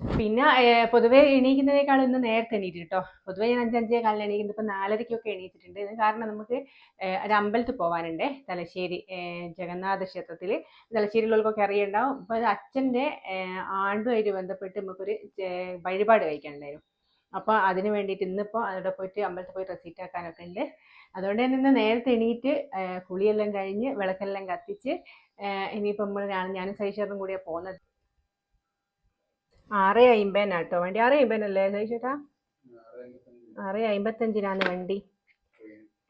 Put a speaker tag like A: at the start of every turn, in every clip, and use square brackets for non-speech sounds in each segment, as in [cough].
A: പിന്നെ പൊതുവേ എണീക്കുന്നതിനേക്കാൾ ഇന്ന് നേരത്തെ എണീറ്റ് കേട്ടോ പൊതുവേ ഞാൻ അഞ്ചഞ്ചേ കാലിന് എണീക്കുന്നത് ഇപ്പം നാലരയ്ക്കൊക്കെ എണീറ്റിട്ടുണ്ട്. ഇത് കാരണം നമുക്ക് ഒരു അമ്പലത്തിൽ പോകാനുണ്ട് തലശ്ശേരി ജഗന്നാഥ ക്ഷേത്രത്തിൽ തലശ്ശേരിയിലുള്ളവർക്കൊക്കെ അറിയുണ്ടാവും. അപ്പോൾ അത് അച്ഛന്റെ ആണ്ടുമായിട്ട് ബന്ധപ്പെട്ട് നമുക്കൊരു വഴിപാട് കഴിക്കാനുണ്ടായിരുന്നു. അപ്പോൾ അതിന് വേണ്ടിയിട്ട് ഇന്നിപ്പോൾ അവിടെ പോയിട്ട് അമ്പലത്തിൽ പോയി റെസീറ്റ് ആക്കാനൊക്കെ ഉണ്ട്. അതുകൊണ്ട് തന്നെ ഇന്ന് നേരത്തെ എണീറ്റ് കുളിയെല്ലാം കഴിഞ്ഞ് വിളക്കെല്ലാം കത്തിച്ച് ഇനിയിപ്പോൾ നമ്മൾ ഞാനും സൈഷറും കൂടിയാണ് പോകുന്നത്. ആറ് അമ്പതിനാട്ടോ വണ്ടി ആറ് അമ്പതിനല്ലേ ചേട്ടാ? ആറ് അയിമ്പത്തഞ്ചിനാണ് വണ്ടി.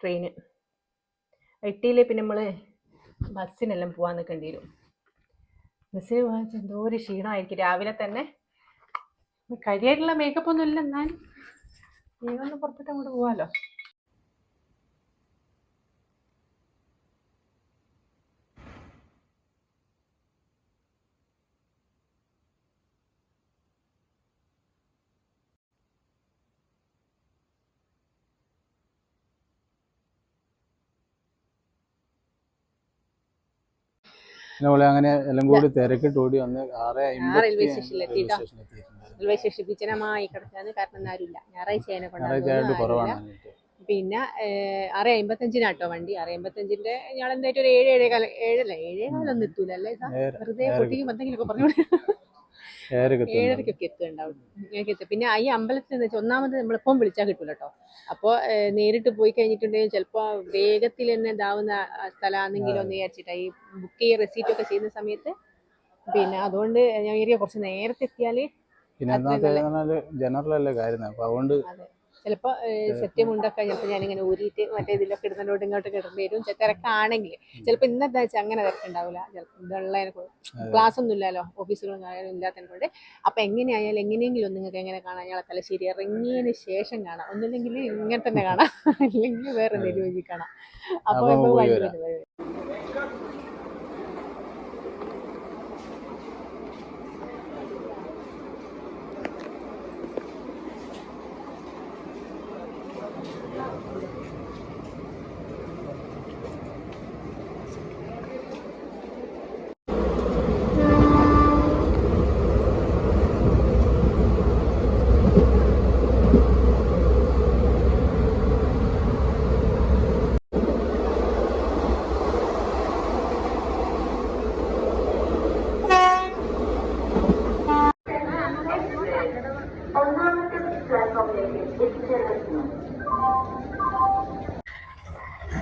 A: ട്രെയിന്. എട്ടിയിൽ പിന്നെ നമ്മൾ ബസ്സിനെല്ലാം പോകാൻ നിൽക്കേണ്ടി വരും. ബസ്സിന് പോകാൻ എന്തോ ഒരു ക്ഷീണമായിരിക്കും. രാവിലെ തന്നെ കരിയറിലുള്ള മേക്കപ്പ് ഒന്നും ഇല്ല എന്നാലും നീ ഒന്ന് പുറത്തിട്ട് അങ്ങോട്ട് പോവാലോ.
B: നമ്മളെ അങ്ങനെ എല്ലാം കൂടി തിരക്കിട്ട് ഓടി വന്ന് ആറ്
A: റെയിൽവേ
B: റെയിൽവേ
A: സ്റ്റേഷൻ വിജനമായി കിടക്കാന്ന് കാരണം ആരുമില്ല. ഞായറാഴ്ച
B: കുറവാണ്
A: പിന്നെ ആറ് അമ്പത്തഞ്ചിനാട്ടോ വണ്ടി. ആറ് അമ്പത്തഞ്ചിന്റെ ഞാൻ എന്തായിട്ട് ഒരു ഏഴ് ഏഴേ കാലം ഏഴല്ല? ഏഴേ കാലം ഒന്നും
B: എത്തൂലല്ലേ
A: വെറുതെ
B: നേരെ
A: പൊട്ടിക്കും എന്തെങ്കിലുമൊക്കെ പറഞ്ഞു. ഏഴരക്കൊക്കെ എത്തുണ്ടാവും. പിന്നെ ഈ അമ്പലത്തിൽ എന്ന് വെച്ചാൽ ഒന്നാമത് നമ്മളിപ്പം വിളിച്ചാൽ കിട്ടൂല കേട്ടോ അപ്പോൾ നേരിട്ട് പോയി കഴിഞ്ഞിട്ടുണ്ടെങ്കിൽ ചിലപ്പോൾ വേഗത്തിൽ തന്നെ ഇതാവുന്ന സ്ഥലമാണെങ്കിലോ എന്ന് വിചാരിച്ചിട്ടാണ് ഈ ബുക്ക് ചെയ്യ റെസീറ്റ് ഒക്കെ ചെയ്യുന്ന സമയത്ത് പിന്നെ അതുകൊണ്ട് ഞാൻ ഏരിയ കുറച്ച് നേരത്തെ എത്തിയാൽ
B: പിന്നെ ജനറൽ അല്ലേ കാര്യം അപ്പൊ അതുകൊണ്ട്
A: ചിലപ്പോൾ സെറ്റ് മുണ്ടൊക്കെ ചിലപ്പോൾ ഞാനിങ്ങനെ ഊരിയിട്ട് മറ്റേ ഇതിലൊക്കെ ഇടുന്നതിനോട് ഇങ്ങോട്ട് കിടന്നു വരും. തിരക്കാണെങ്കിൽ ചിലപ്പോൾ ഇന്നത്തെ വെച്ചാൽ അങ്ങനെ തിരക്കുണ്ടാവില്ല ചിലപ്പോൾ ഇതുള്ളതിനെ ക്ലാസ് ഒന്നും ഇല്ലല്ലോ ഓഫീസുകളും കാര്യങ്ങളും ഇല്ലാത്തതിനെ കൊണ്ട് അപ്പം എങ്ങനെയായാലും എങ്ങനെയെങ്കിലും നിങ്ങൾക്ക് എങ്ങനെ കാണാം? ഞങ്ങളെ തലശ്ശേരി ഇറങ്ങിയതിന് ശേഷം കാണാം. ഒന്നില്ലെങ്കിൽ ഇങ്ങനെ തന്നെ കാണാം. [laughs] അല്ലെങ്കിൽ വേറെ എന്തെങ്കിലും കാണാം. അപ്പോൾ
B: അപ്പൊ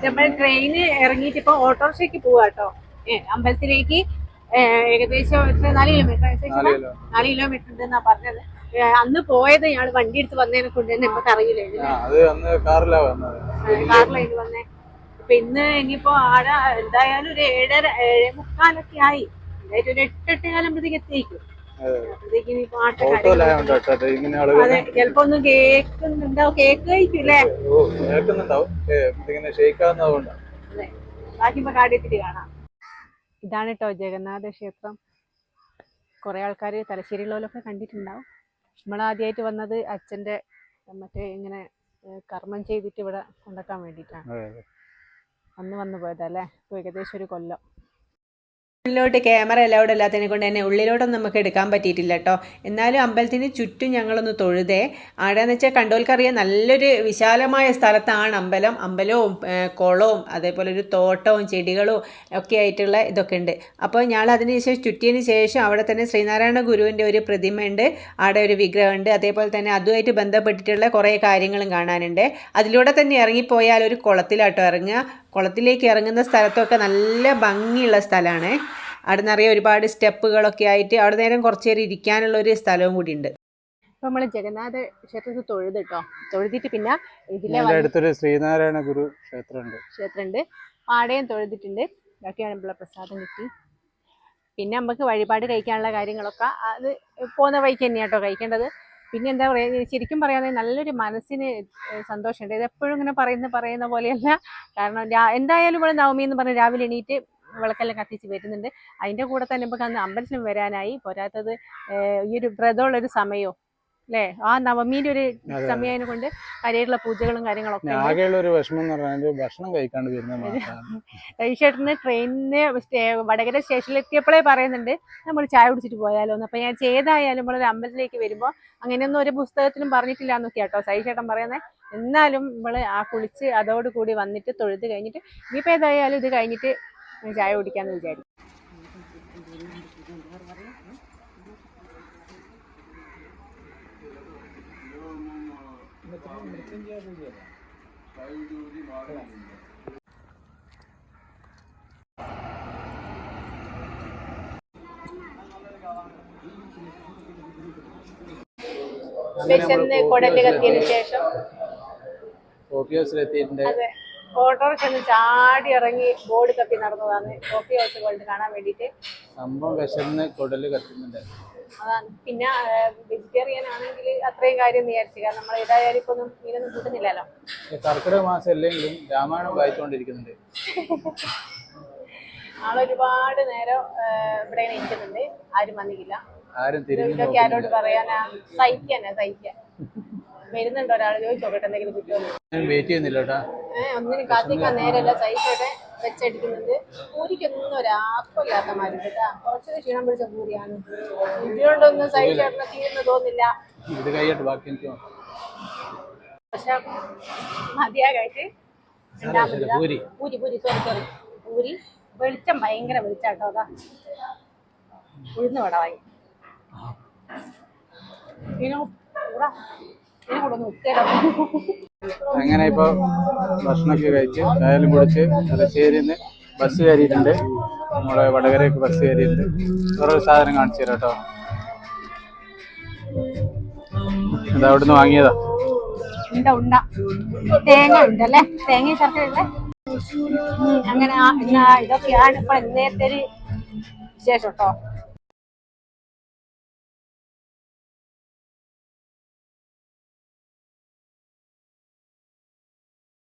A: നമ്മൾ ട്രെയിന് ഇറങ്ങിയിട്ട് ഇപ്പോൾ ഓട്ടോറിക്ഷയ്ക്ക് പോവാ കേട്ടോ. അമ്പലത്തിലേക്ക് ഏകദേശം എത്ര? നാല് കിലോമീറ്റർ
B: നാല് കിലോ.
A: നാല് കിലോമീറ്റർ ഉണ്ടെന്നാ പറഞ്ഞത്. അന്ന് പോയത് ഞങ്ങൾ വണ്ടി എടുത്ത് വന്നതിനെ കൊണ്ട് തന്നെ നമുക്ക് അറിയില്ല
B: ആ അത് അന്ന് കാറിലാ വന്നത്.
A: കാറിലേക്ക് വന്നേ. അപ്പൊ ഇന്ന് ഇനിയിപ്പോ ആടെ എന്തായാലും ഒരു ഏഴര ഏഴേ മുക്കാലൊക്കെ ആയി. എന്തായാലും ഒരു എട്ടെട്ട് കാലം എത്തിയേക്കും.
B: അതെ.
A: അപ്പോഴത്തേക്ക് ഇനിയിപ്പോ ആട്ട
B: ഓട്ടോയിലായോണ്ട് കേട്ടോ ഇങ്ങനെ ആളുകൾ
A: അതെ ചിലപ്പോ ഒന്നും കേക്കുന്നുണ്ടാവും കേക്ക് കഴിക്കൂലേ
B: ഓ കേൾക്കുന്നുണ്ടാവും ഏ, ഇതിങ്ങനെ
A: അതെ ബാക്കി ഇപ്പൊ കാണാം. ഇതാണ് കേട്ടോ ജഗന്നാഥ ക്ഷേത്രം. കുറേ ആൾക്കാർ തലശ്ശേരിയിലൊക്കെ കണ്ടിട്ടുണ്ടാവും. നമ്മൾ ആദ്യമായിട്ട് വന്നത് അച്ഛന്റെ മറ്റേ ഇങ്ങനെ ഏഹ് കർമ്മം ചെയ്തിട്ട് ഇവിടെ കൊണ്ടാക്കാൻ
B: വേണ്ടിട്ടാണ്
A: അന്ന് വന്നു പോയതല്ലേ? ഏകദേശം ഒരു കൊല്ലം. ഉള്ളിലോട്ട് ക്യാമറ അലൗഡ് അല്ലാത്തതിനെ കൊണ്ട് തന്നെ ഉള്ളിലോട്ടൊന്നും നമുക്ക് എടുക്കാൻ പറ്റിയിട്ടില്ല കേട്ടോ എന്നാലും അമ്പലത്തിന് ചുറ്റും ഞങ്ങളൊന്ന് തൊഴുതേ. ആടെന്ന് വെച്ചാൽ കണ്ടോൽക്കറിയ നല്ലൊരു വിശാലമായ സ്ഥലത്താണ് അമ്പലം. അമ്പലവും കുളവും അതേപോലെ ഒരു തോട്ടവും ചെടികളും ഒക്കെ ആയിട്ടുള്ള ഇതൊക്കെ ഉണ്ട്. അപ്പോൾ ഞങ്ങൾ അതിനുശേഷം ചുറ്റിയതിന് ശേഷം അവിടെ തന്നെ ശ്രീനാരായണ ഗുരുവിന്റെ ഒരു പ്രതിമയുണ്ട് അവിടെ ഒരു വിഗ്രഹമുണ്ട് അതേപോലെ തന്നെ അതുമായിട്ട് ബന്ധപ്പെട്ടിട്ടുള്ള കുറേ കാര്യങ്ങളും കാണാനുണ്ട്. അതിലൂടെ തന്നെ ഇറങ്ങിപ്പോയാൽ ഒരു കുളത്തിലാട്ടോ ഇറങ്ങുക. കുളത്തിലേക്ക് ഇറങ്ങുന്ന സ്ഥലത്തൊക്കെ നല്ല ഭംഗിയുള്ള സ്ഥലമാണ്. അവിടെ നിറയെ ഒരുപാട് സ്റ്റെപ്പുകളൊക്കെ ആയിട്ട് അവിടെ നേരം കുറച്ച് നേരം ഇരിക്കാനുള്ള ഒരു സ്ഥലവും കൂടി ഉണ്ട്. ഇപ്പം നമ്മൾ ജഗന്നാഥ ക്ഷേത്രത്തിൽ തൊഴുത് കേട്ടോ തൊഴുതിട്ട് പിന്നെ ഇതിലെ
B: അടുത്തൊരു ശ്രീനാരായണ ഗുരു ക്ഷേത്രമുണ്ട്.
A: ക്ഷേത്രമുണ്ട്. പാടയും തൊഴുതിട്ടുണ്ട്. ബാക്കിയാണ് പ്രസാദം കിട്ടി. പിന്നെ നമുക്ക് വഴിപാട് കഴിക്കാനുള്ള കാര്യങ്ങളൊക്കെ അത് പോകുന്ന വഴിക്ക് തന്നെയാട്ടോ കഴിക്കേണ്ടത്. പിന്നെ എന്താ പറയുക ശരിക്കും പറയുകയാണെങ്കിൽ നല്ലൊരു മനസ്സിന് സന്തോഷമുണ്ട്. ഇത് എപ്പോഴും ഇങ്ങനെ പറയുന്ന പറയുന്ന പോലെയല്ല. കാരണം എന്തായാലും ഇവിടെ നവമി എന്ന് പറഞ്ഞ് രാവിലെ എണീറ്റ് വിളക്കെല്ലാം കത്തിച്ച് വരുന്നുണ്ട്. അതിന്റെ കൂടെ തന്നെ നമുക്ക് അന്ന് അമ്പലത്തിലും വരാനായി. പോരാത്തത് ഈ ഒരു വ്രതമുള്ളൊരു സമയവും അല്ലേ ആ നവമീന്റെ ഒരു സമയം കൊണ്ട് കാര്യമായിട്ടുള്ള പൂജകളും കാര്യങ്ങളൊക്കെ
B: ആകെയുള്ള ഒരു വിഷമം എന്ന് പറഞ്ഞാൽ ഭക്ഷണം കഴിക്കാണ്ട് വരുന്ന
A: ട്രെയിനിന് വടകര സ്റ്റേഷനിൽ എത്തിയപ്പോഴേ പറയുന്നുണ്ട് നമ്മൾ ചായ കുടിച്ചിട്ട് പോയാലോ? എന്ന്. അപ്പൊ ഞാൻ ഏതായാലും നമ്മളൊരു അമ്പലത്തിലേക്ക് വരുമ്പോൾ അങ്ങനെയൊന്നും ഒരു പുസ്തകത്തിലും പറഞ്ഞിട്ടില്ല എന്നൊക്കെ കേട്ടോ സൈശേട്ടൻ പറയുന്നത് എന്നാലും നമ്മൾ ആ കുളിച്ച് അതോടുകൂടി വന്നിട്ട് തൊഴുത് കഴിഞ്ഞിട്ട് ഇനിയിപ്പോ ഏതായാലും ഇത് കഴിഞ്ഞിട്ട് ചായ കുടിക്കാന്ന് വിചാരിക്കും. ശേഷം
B: കോഫി ഹൗസിലെത്തിയിട്ടുണ്ട്
A: അതെ ഓട്ടോറിക്ഷ ചാടി ഇറങ്ങി ബോർഡ് തപ്പി നടന്നതാണ്. കോഫി ഹൗസ് വേൾഡ് കാണാൻ വേണ്ടിയിട്ട്.
B: സംഭവം വിശന്ന് കുടൽ കത്തുന്നുണ്ട്.
A: അതാണ്. പിന്നെ വെജിറ്റേറിയൻ ആണെങ്കിൽ അത്രയും കാര്യം വിചാരിച്ചു. കാരണം നമ്മൾ ഏതായാലും ഇപ്പൊ ഒന്നും മീനൊന്നും കൂട്ടുന്നില്ലല്ലോ.
B: കർക്കിടക മാസം അല്ലെങ്കിലും രാമായണം വായിച്ചുകൊണ്ടിരിക്കുന്നുണ്ട്.
A: ആളൊരുപാട് നേരം ഇവിടെ ഇങ്ങനെ ഇരിക്കുന്നുണ്ട് ആരും വന്നിട്ടില്ല.
B: ആരും തിരിഞ്ഞു
A: ഇതൊക്കെ ആരോട് പറയാനാ? സഹിക്കാനാ സഹിക്കാൻ. വരുന്നുണ്ടോ ഒരാൾ ചോദിച്ചോക്കട്ടെ എന്തെങ്കിലും കിട്ടുമോ
B: വെയിറ്റ് ചെയ്യുന്നില്ല
A: ഏഹ് ഒന്നിനും കാത്തിക്കാൻ നേരല്ല സൈസോടെ വെച്ചടിക്കുന്നുണ്ട് പൂരിക്കൊന്നും ഒരാക്കമില്ലാത്ത മാതിരി കേട്ടാ. കുറച്ച് ക്ഷീണം പിടിച്ച പൂരിയാണ്. ഇതിനോണ്ടൊന്നും സൈസോട്ടിന് തീർന്നു തോന്നില്ല
B: ഇത് കഴിയട്ടെ ബാക്കി എനിക്ക് നോക്കാം.
A: പക്ഷെ മതിയാകായിട്ട്
B: പൂരി.
A: പൂരി പൂരി സോറി സോറി പൂരി വെളിച്ചം ഭയങ്കര വെളിച്ചാട്ടോ അതാ. ഉഴുന്ന് വട വാങ്ങി. ഇതിനോ കൂടാ. ഇതിനെ കൂടെ ഒന്ന് ഉത്തേരോ
B: അങ്ങനെ ഇപ്പൊ ഭക്ഷണമൊക്കെ കഴിച്ച് ചായലും കുടിച്ച് തലശ്ശേരിയിൽ നിന്ന് ബസ് കയറിയിട്ടുണ്ട്. നമ്മുടെ വടകരയ്ക്ക് ബസ് കയറിയിട്ടുണ്ട്. വേറൊരു സാധനം കാണിച്ചു തരാം കേട്ടോ. ഇത് അവിടുന്ന് വാങ്ങിയതാ.
A: തേങ്ങ ഉണ്ടല്ലേ തേങ്ങ അങ്ങനെ ഇതൊക്കെയാണ് ഇപ്പൊ ഇന്നേത്തെ ഒരു വിശേഷം കേട്ടോ.